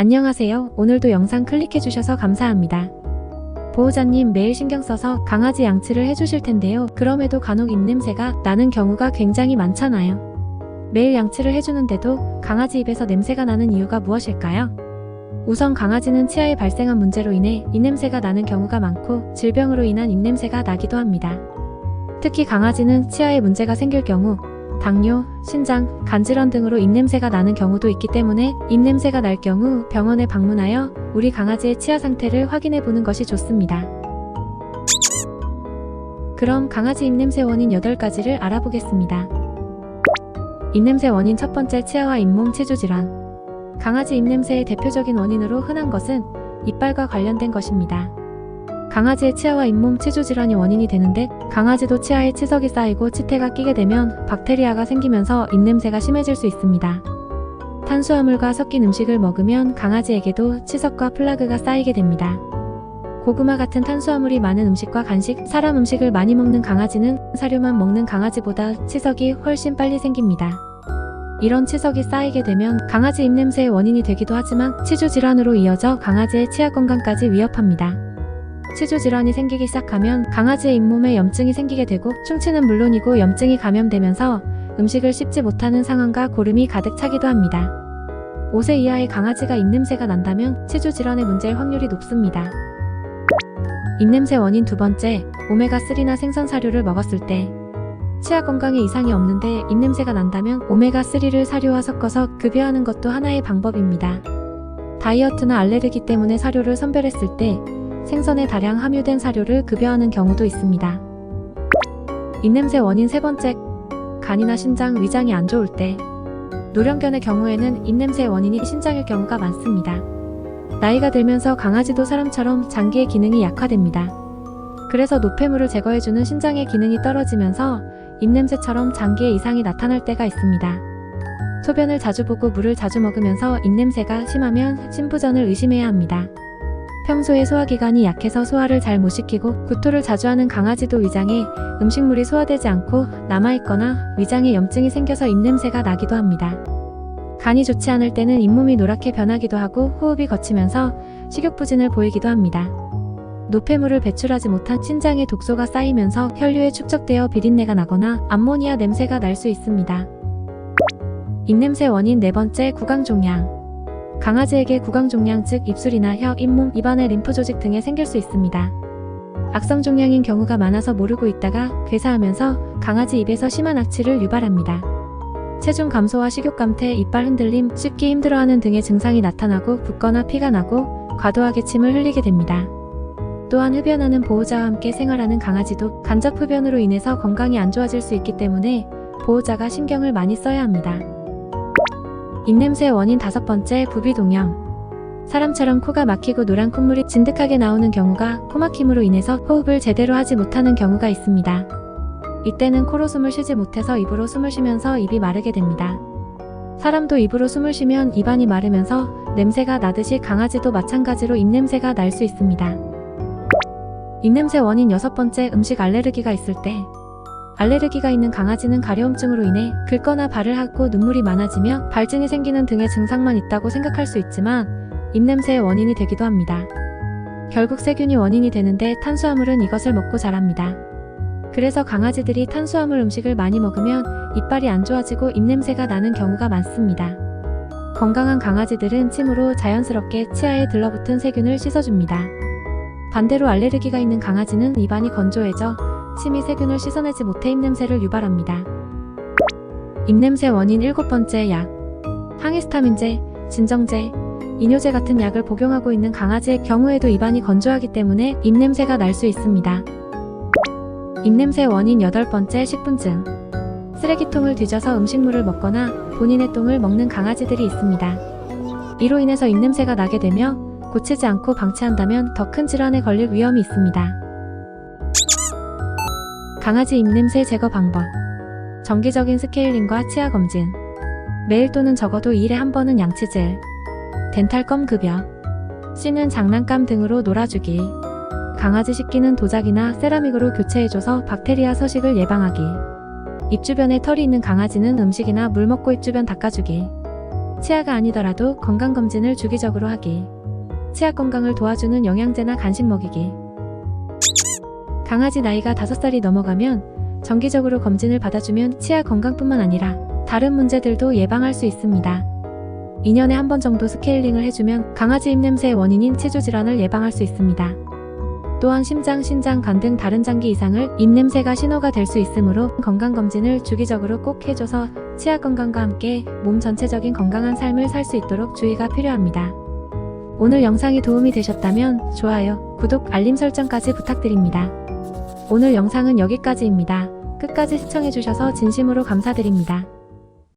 안녕하세요. 오늘도 영상 클릭해주셔서 감사합니다. 보호자님 매일 신경 써서 강아지 양치를 해주실 텐데요. 그럼에도 간혹 입냄새가 나는 경우가 굉장히 많잖아요. 매일 양치를 해주는데도 강아지 입에서 냄새가 나는 이유가 무엇일까요? 우선 강아지는 치아에 발생한 문제로 인해 입냄새가 나는 경우가 많고 질병으로 인한 입냄새가 나기도 합니다. 특히 강아지는 치아에 문제가 생길 경우 당뇨, 신장, 간질환 등으로 입냄새가 나는 경우도 있기 때문에 입냄새가 날 경우 병원에 방문하여 우리 강아지의 치아 상태를 확인해 보는 것이 좋습니다. 그럼 강아지 입냄새 원인 8가지를 알아보겠습니다. 입냄새 원인 첫 번째 치아와 잇몸 치주 질환. 강아지 입냄새의 대표적인 원인으로 흔한 것은 이빨과 관련된 것입니다. 강아지의 치아와 잇몸 치주 질환이 원인이 되는데 강아지도 치아에 치석이 쌓이고 치태가 끼게 되면 박테리아가 생기면서 입냄새가 심해질 수 있습니다. 탄수화물과 섞인 음식을 먹으면 강아지에게도 치석과 플라그가 쌓이게 됩니다. 고구마 같은 탄수화물이 많은 음식과 간식, 사람 음식을 많이 먹는 강아지는 사료만 먹는 강아지보다 치석이 훨씬 빨리 생깁니다. 이런 치석이 쌓이게 되면 강아지 입냄새의 원인이 되기도 하지만 치주 질환으로 이어져 강아지의 치아 건강까지 위협합니다. 치주 질환이 생기기 시작하면 강아지의 잇몸에 염증이 생기게 되고 충치는 물론이고 염증이 감염되면서 음식을 씹지 못하는 상황과 고름이 가득 차기도 합니다. 5세 이하의 강아지가 입냄새가 난다면 치주 질환의 문제일 확률이 높습니다. 입냄새 원인 두 번째, 오메가3나 생선 사료를 먹었을 때 치아 건강에 이상이 없는데 입냄새가 난다면 오메가3를 사료와 섞어서 급여하는 것도 하나의 방법입니다. 다이어트나 알레르기 때문에 사료를 선별했을 때 생선에 다량 함유된 사료를 급여하는 경우도 있습니다. 입냄새 원인 세 번째, 간이나 신장, 위장이 안 좋을 때 노령견의 경우에는 입냄새의 원인이 신장일 경우가 많습니다. 나이가 들면서 강아지도 사람처럼 장기의 기능이 약화됩니다. 그래서 노폐물을 제거해주는 신장의 기능이 떨어지면서 입냄새처럼 장기에 이상이 나타날 때가 있습니다. 소변을 자주 보고 물을 자주 먹으면서 입냄새가 심하면 신부전을 의심해야 합니다. 평소에 소화기관이 약해서 소화를 잘 못 시키고 구토를 자주 하는 강아지도 위장에 음식물이 소화되지 않고 남아있거나 위장에 염증이 생겨서 입냄새가 나기도 합니다. 간이 좋지 않을 때는 잇몸이 노랗게 변하기도 하고 호흡이 거치면서 식욕부진을 보이기도 합니다. 노폐물을 배출하지 못한 신장에 독소가 쌓이면서 혈류에 축적되어 비린내가 나거나 암모니아 냄새가 날 수 있습니다. 입냄새 원인 네 번째 구강종양. 강아지에게 구강종양 즉 입술이나 혀, 잇몸, 입안의 림프 조직 등에 생길 수 있습니다. 악성 종양인 경우가 많아서 모르고 있다가 괴사하면서 강아지 입에서 심한 악취를 유발합니다. 체중 감소와 식욕 감퇴, 이빨 흔들림, 씹기 힘들어하는 등의 증상이 나타나고 붓거나 피가 나고 과도하게 침을 흘리게 됩니다. 또한 흡연하는 보호자와 함께 생활하는 강아지도 간접 흡연으로 인해서 건강이 안 좋아질 수 있기 때문에 보호자가 신경을 많이 써야 합니다. 입냄새의 원인 다섯 번째 부비동염. 사람처럼 코가 막히고 노란 콧물이 진득하게 나오는 경우가 코막힘으로 인해서 호흡을 제대로 하지 못하는 경우가 있습니다. 이때는 코로 숨을 쉬지 못해서 입으로 숨을 쉬면서 입이 마르게 됩니다. 사람도 입으로 숨을 쉬면 입안이 마르면서 냄새가 나듯이 강아지도 마찬가지로 입냄새가 날 수 있습니다. 입냄새 원인 여섯 번째 음식 알레르기가 있을 때 알레르기가 있는 강아지는 가려움증으로 인해 긁거나 발을 하고 눈물이 많아지며 발진이 생기는 등의 증상만 있다고 생각할 수 있지만 입냄새의 원인이 되기도 합니다. 결국 세균이 원인이 되는데 탄수화물은 이것을 먹고 자랍니다. 그래서 강아지들이 탄수화물 음식을 많이 먹으면 이빨이 안 좋아지고 입냄새가 나는 경우가 많습니다. 건강한 강아지들은 침으로 자연스럽게 치아에 들러붙은 세균을 씻어줍니다. 반대로 알레르기가 있는 강아지는 입안이 건조해져 침이 세균을 씻어내지 못해 입냄새를 유발합니다. 입냄새 원인 일곱 번째 약. 항히스타민제, 진정제, 이뇨제 같은 약을 복용하고 있는 강아지의 경우에도 입안이 건조하기 때문에 입냄새가 날 수 있습니다. 입냄새 원인 여덟 번째 식분증. 쓰레기통을 뒤져서 음식물을 먹거나 본인의 똥을 먹는 강아지들이 있습니다. 이로 인해서 입냄새가 나게 되며 고치지 않고 방치한다면 더 큰 질환에 걸릴 위험이 있습니다. 강아지 입냄새 제거 방법. 정기적인 스케일링과 치아 검진. 매일 또는 적어도 2일에 한 번은 양치질. 덴탈검 급여. 씻는 장난감 등으로 놀아주기. 강아지 씻기는 도자기나 세라믹으로 교체해줘서 박테리아 서식을 예방하기. 입 주변에 털이 있는 강아지는 음식이나 물 먹고 입 주변 닦아주기. 치아가 아니더라도 건강검진을 주기적으로 하기. 치아 건강을 도와주는 영양제나 간식 먹이기. 강아지 나이가 5살이 넘어가면 정기적으로 검진을 받아주면 치아 건강뿐만 아니라 다른 문제들도 예방할 수 있습니다. 2년에 한 번 정도 스케일링을 해주면 강아지 입냄새의 원인인 치주 질환을 예방할 수 있습니다. 또한 심장, 신장, 간 등 다른 장기 이상을 입냄새가 신호가 될 수 있으므로 건강검진을 주기적으로 꼭 해줘서 치아 건강과 함께 몸 전체적인 건강한 삶을 살 수 있도록 주의가 필요합니다. 오늘 영상이 도움이 되셨다면 좋아요, 구독, 알림 설정까지 부탁드립니다. 오늘 영상은 여기까지입니다. 끝까지 시청해주셔서 진심으로 감사드립니다.